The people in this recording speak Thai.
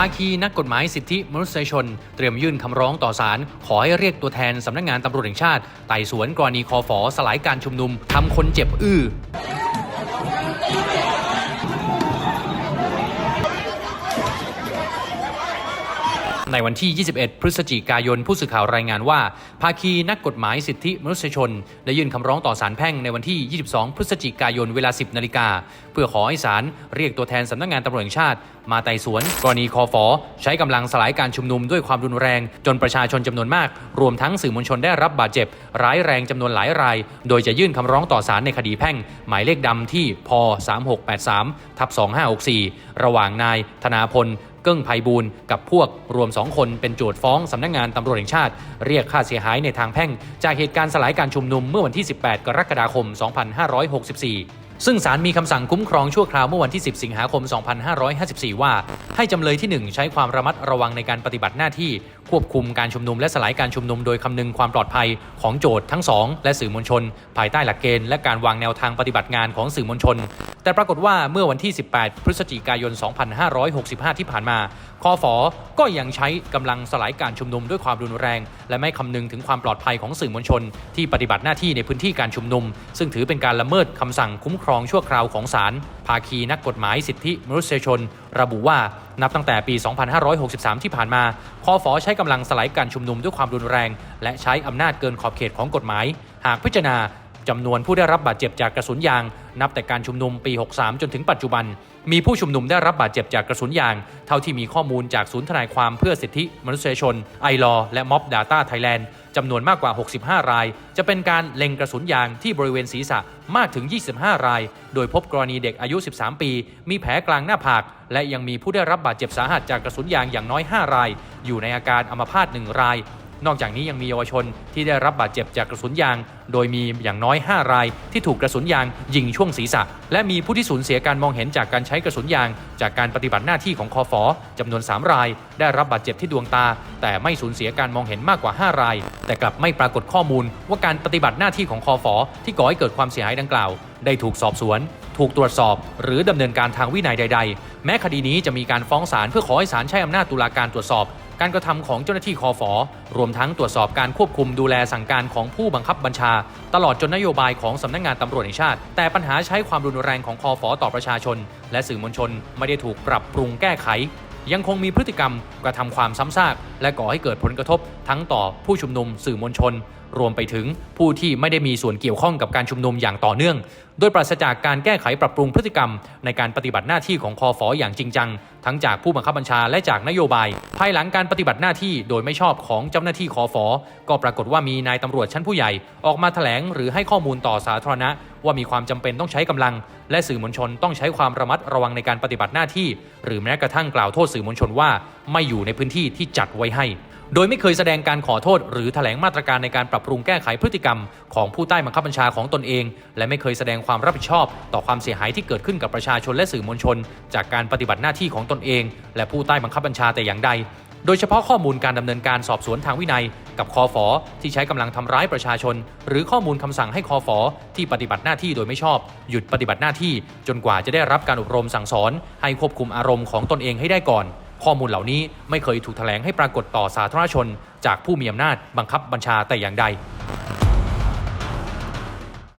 ภาคีนักกฎหมายสิทธิมนุษยชน เตรียมยื่นคำร้องต่อศาลขอให้เรียกตัวแทนสำนักงานตำรวจแห่งชาติไต่สวนกรณีคอฟอสลายการชุมนุมทำคนเจ็บอื้อ ในวันที่ 21 พฤศจิกายน ผู้สื่อข่าวรายงานว่า ภาคีนักกฎหมายสิทธิมนุษยชน ได้ยื่นคำร้องต่อศาลแพ่งในวันที่ 22 พฤศจิกายนเวลา 10 นาฬิกา เพื่อขอให้ศาลเรียกตัวแทนสำนักงานตำรวจแห่งชาติ มาไต่สวน กรณีคอฟอใช้กำลังสลายการชุมนุมด้วยความรุนแรง จนประชาชนจำนวนมาก รวมทั้งสื่อมวลชนได้รับบาดเจ็บ ร้ายแรงจำนวนหลายราย โดยจะยื่นคำร้องต่อศาลในคดีแพ่ง หมายเลขดำที่พ3683ทับ2564 ระหว่างนายธนาพล เกิ้งไพบูลกับพวกรวม 2 คนเป็นโจทฟ้องสำนักงานตำรวจแห่งชาติ เรียกค่าเสียหายในทางแพ่ง จากเหตุการณ์สลายการชุมนุมเมื่อวันที่ 18 กรกฎาคม 2564ซึ่งศาลมีคำสั่งคุ้มครองชั่วคราวเมื่อวันที่ 10 สิงหาคม 2554 ว่า ให้จำเลยที่ 1 ใช้ความระมัดระวังในการปฏิบัติหน้าที่ ควบคุมการชุมนุมและสลายการชุมนุมโดยคำนึงความปลอดภัยของโจทย์ทั้งสองและสื่อมวลชน ภายใต้หลักเกณฑ์และการวางแนวทางปฏิบัติงานของสื่อมวลชน แต่ปรากฏว่าเมื่อวันที่ 18 พฤศจิกายน 2565 ที่ผ่านมาคอฟอก็ยังใช้กำลังสลายการชุมนุมด้วยความรุนแรง และไม่คำนึงถึงความปลอดภัยของสื่อมวลชน ที่ปฏิบัติหน้าที่ในพื้นที่การชุมนุม ซึ่งถือเป็นการละเมิดคำสั่งคุ้มครองชั่วคราวของศาลภาคีนักกฎหมายสิทธิมนุษยชน ระบุว่านับตั้งแต่ปี 2563 ที่ผ่านมาคอฟอใช้กำลังสลายการชุมนุมด้วยความรุนแรง และใช้อำนาจเกินขอบเขตของกฎหมาย หากพิจารณา จำนวนผู้ได้รับบาดเจ็บจากกระสุนยาง นับแต่การชุมนุมปี 63 จนถึงปัจจุบัน มีผู้ชุมนุมได้รับบาดเจ็บจากกระสุนยาง เท่าที่มีข้อมูลจากศูนย์ทนายความเพื่อสิทธิมนุษยชนไอรอและม็อบดาต้าไทยแลนด์จำนวนมากกว่า 65 ราย จะเป็นการเล็งกระสุนยางที่บริเวณศีรษะมากถึง 25 ราย โดยพบกรณีเด็กอายุ 13 ปี มีแผลกลางหน้าผาก และยังมีผู้ได้รับบาดเจ็บสาหัสจากกระสุนยางอย่างน้อย 5 ราย อยู่ในอาการอัมพาต1ราย นอกจากนี้ยังมีเยาวชนที่ได้รับบาดเจ็บจากกระสุนยาง โดยมีอย่างน้อย 5 ราย ที่ถูกกระสุนยางยิงช่วงศีรษะ และมีผู้ที่สูญเสียการมองเห็นจากการใช้กระสุนยาง จากการปฏิบัติหน้าที่ของคอฟอจำนวน 3 ราย ได้รับบาดเจ็บที่ดวงตา แต่ไม่สูญเสียการมองเห็นมากกว่า 5 ราย แต่กลับไม่ปรากฏข้อมูล ว่าการปฏิบัติหน้าที่ของคอฟอที่ก่อให้เกิดความเสียหายดังกล่าว ได้ถูกสอบสวน ถูกตรวจสอบ หรือดำเนินการทางวินัยใด ๆ แม้คดีนี้จะมีการฟ้องศาลเพื่อขอให้ศาลใช้อำนาจตุลาการตรวจสอบ การกระทำของเจ้าหน้าที่คอฟอรวมทั้งตรวจสอบการควบคุมดูแลสั่งการของผู้บังคับบัญชา ตลอดจนนโยบายของสำนักงงานตำรวจแห่งชาติ แต่ปัญหาใช้ความรุนแรงของคอฟอต่อประชาชน และสื่อมวลชนไม่ได้ถูกปรับปรุงแก้ไข ยังคงมีพฤติกรรมกระทำความซ้ำซากและก่อให้เกิดผลกระทบทั้งต่อผู้ชุมนุมสื่อมวลชน รวมไปถึงผู้ที่ไม่ได้มีส่วนเกี่ยวข้องกับการชุมนุมอย่างต่อเนื่อง โดยปราศจากการแก้ไขปรับปรุงพฤติกรรม ในการปฏิบัติหน้าที่ของคอฟออย่างจริงจัง ทั้งจากผู้บังคับบัญชาและจากนโยบาย ภายหลังการปฏิบัติหน้าที่โดยไม่ชอบของเจ้าหน้าที่คอฟอก็ปรากฏว่ามีนายตำรวจชั้นผู้ใหญ่ ออกมาแถลงหรือให้ข้อมูลต่อสาธารณะ ว่ามีความจำเป็นต้องใช้กำลัง และสื่อมวลชนต้องใช้ความระมัดระวังในการปฏิบัติหน้าที่ หรือแม้กระทั่งกล่าวโทษสื่อมวลชนว่าไม่อยู่ในพื้นที่ที่จัดไว้ให้ โดยไม่เคยแสดงการขอโทษ หรือแถลงมาตรการในการปรับปรุงแก้ไขพฤติกรรม ของผู้ใต้บังคับบัญชาของตนเอง และไม่เคยแสดงความรับผิดชอบ ต่อความเสียหายที่เกิดขึ้นกับประชาชนและสื่อมวลชน จากการปฏิบัติหน้าที่ของตนเอง และผู้ใต้บังคับบัญชาแต่อย่างใดโดยเฉพาะข้อมูลการดำเนินการสอบสวนทางวินัย กับคอฟอที่ใช้กำลังทำร้ายประชาชน หรือข้อมูลคำสั่งให้คอฟอที่ปฏิบัติหน้าที่โดยไม่ชอบ หยุดปฏิบัติหน้าที่จนกว่าจะได้รับการอบรมสั่งสอน ให้ควบคุมอารมณ์ของตนเองให้ได้ก่อน ข้อมูลเหล่านี้ไม่เคยถูกแถลงให้ปรากฏต่อสาธารณชน จากผู้มีอำนาจบังคับบัญชาแต่อย่างใด